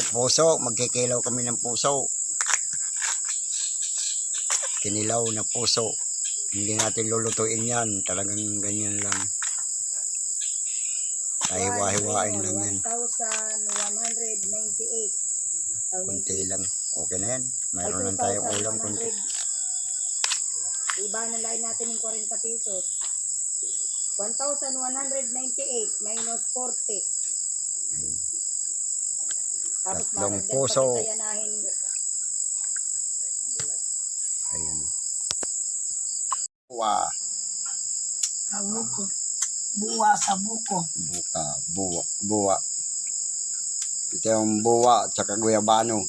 puso. Magkikilaw kami ng puso. Kinilaw na puso. Hindi natin lulutuin yan. Talagang ganyan lang. Kahiwa-hiwain lang yan. 1,198. Kunti lang. Okay na yan. Mayroon lang tayong ulam kunti. Iba na line natin yung 40 pesos. 1,198 minus 40. Ayun. Tatlong puso. Ayun. Wow. Sa buko. Buwa sa buko. Buka, buwa, buwa. Ito yung buwa at saka guyabano.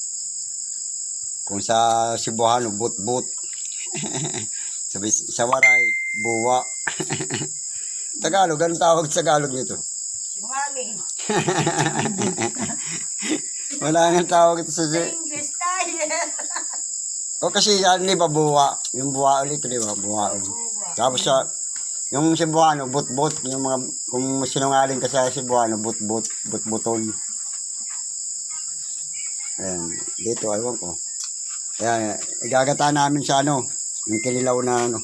Kung sa Cebuano, but-but. Sabi sa waray, buwa. Tagalog, anong tawag sa Tagalog nito? Sinungaling. Wala nang tawag ito sa... English tayo. O kasi yan, di ba buwa? Yung buwa ulit, di ba? Buwa ulit. Tapos sa... Yung Cebuano, but-but. Yung mga... Kung sinungaling ka sa Cebuano, but-but. But-buton. Ayan. Dito, aywan ko. Ayan. Igagata namin sa ano. Yung kinilaw na ano.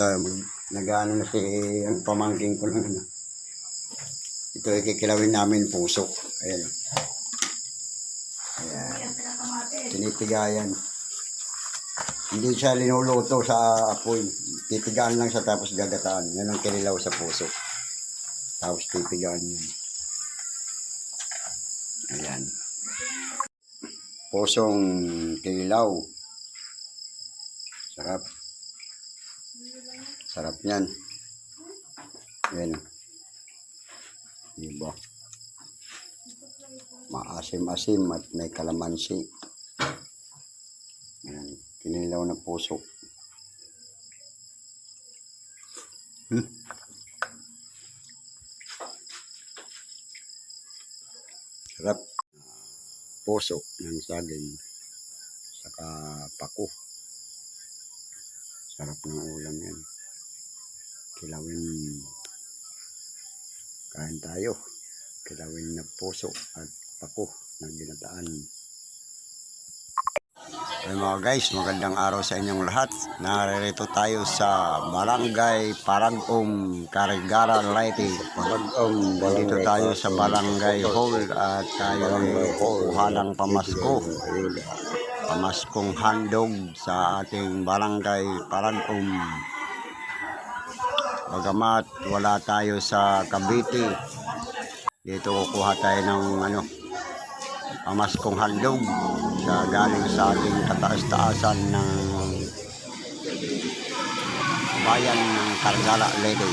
Mag- nag-ano na si... Ang pamangking ko lang ano. Ito, ikikilawin namin puso. Ayan. Ayan. Tinitigayan. Hindi siya linuluto sa apoy. Titigaan lang siya tapos gagataan. Yan ang kinilaw sa puso. Tapos titigaan yun. Ayan. Pusong kinilaw. Sarap. Sarap niyan. Ayan. Diba? Maasim-asim at may kalamansi. Ayan, kinilaw na puso. Hmm? Sarap. Puso ng saging. Saka pako. Sarap ng ulam yan. Kilawin. Kain tayo. Kilawin na puso at pako ng ginataan. Ay mga guys, magandang araw sa inyong lahat. Naririto tayo sa Barangay Paragong Carigara Leyte. Paragong Dito tayo sa Barangay Hall at tayo ay kuha ng pamasko. Pamaskong handog sa ating Barangay Paragong. Bagamat wala tayo sa Cavite, dito kukuha tayo ng ano, pamaskong handog sa galing sa ating kataas-taasan ng bayan ng Cargala Leyte.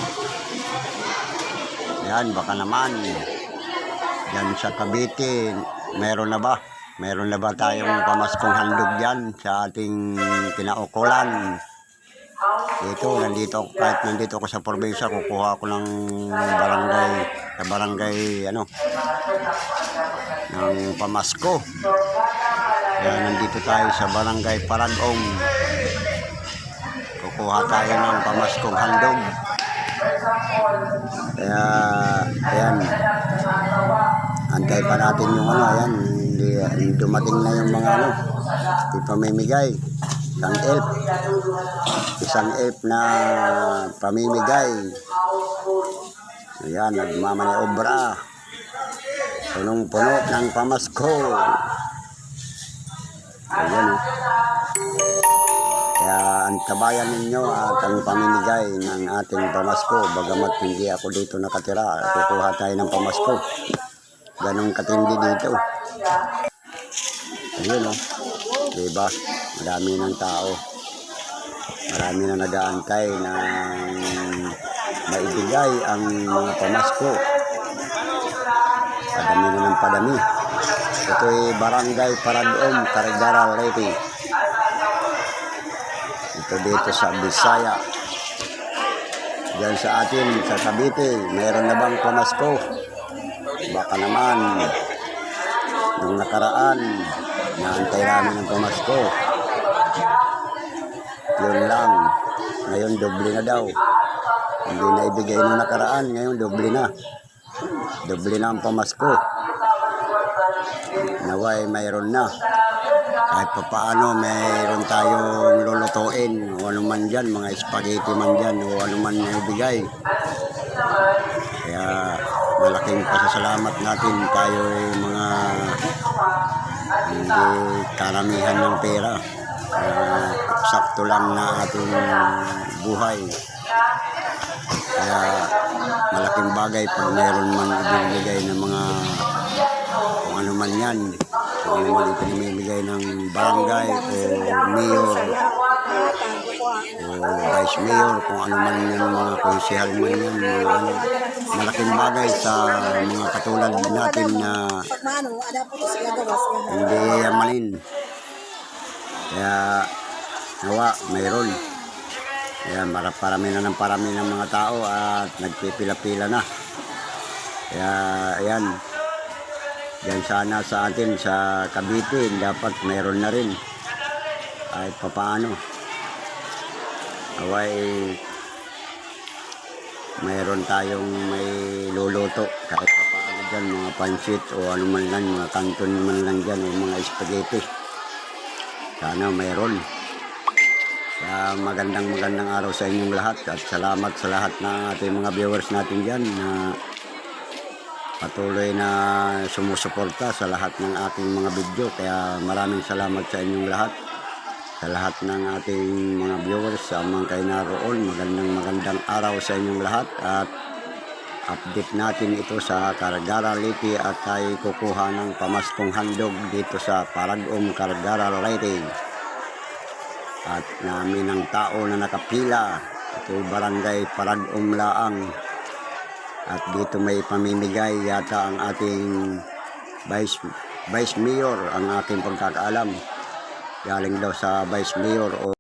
Yan, baka naman yan sa Cavite, meron na ba? Meron na ba tayong pamaskong handog yan sa ating kinaukulan? Dito, nandito kahit nandito ako sa probinsya, kukuha ako ng barangay, sa barangay, ano, ng pamasko. Kaya nandito tayo sa barangay Paragong. Kukuha tayo ng pamaskong handog. Kaya, ayan. Antay pa natin yung ano, ayan. Dumating na yung mga ano. Hindi pamimigay. Isang elf. Isang elf na pamimigay. Ayan, nagmamaniobra. Punong-puno ng pamasko. Ayan o. Kaya ang tabayan ninyo at ang pamimigay ng ating pamasko. Bagamat hindi ako dito nakatira, kukuha tayo ng pamasko. Ganong katindi dito. Ayun o. Diba? Marami ng tao. Marami na nag-aantay ng maibigay ang mga pamasko. Padami na ng padami. Ito ay Barangay Paragom, Carigara, Leyte. Ito dito sa Bisaya. Diyan sa atin, sa Cavite, mayroon na bang pamasko? Baka naman, nung nakaraan, naantay namin ng pamasko. Yun lang. Ngayon, doble na daw. Hindi na ibigay nung nakaraan, ngayon doble na. Doble na ang pamasko. naway mayroon na. Kahit pa paano, mayroon tayong lulutuin o ano man dyan, mga spaghetti man dyan o ano man na ibigay. Kaya malaking pasasalamat natin tayo ay mga hindi karamihan ng pera. Ah, sakto lang na ating buhay. Kaya malaking bagay pag meron man ibibigay ng mga kung ano man yan, kung man ipinamimigay ng barangay o mayor o vice mayor, kung ano man yan, mga konsehal man yan, mga ano, malaking bagay sa mga katulad natin na hindi yamanin. Kaya nawa, mayroon. Kaya parami na ng parami ng mga tao at nagpipila-pila na. Kaya ayan, yan sana sa atin sa Cavite, dapat mayroon na rin. Kahit papaano. Away, mayroon tayong may luluto kahit pa paano dyan, mga pansit o ano man lang, mga kanton man lang dyan o mga spaghetti. Sana mayroon. Kaya magandang magandang araw sa inyong lahat at salamat sa lahat ng ating mga viewers natin dyan na patuloy na sumusuporta sa lahat ng ating mga video. Kaya maraming salamat sa inyong lahat sa lahat ng ating mga viewers sa mga kayo naroon. Magandang magandang araw sa inyong lahat at update natin ito sa Karagara Liti at tayo kukuha ng pamaskong handog dito sa Paragom Karagara Lighting. At namin ang tao na nakapila. Ito barangay Paragom Laang. At dito may pamimigay yata ang ating Vice, Vice Mayor ang aking pagkakaalam. Galing daw sa Vice Mayor o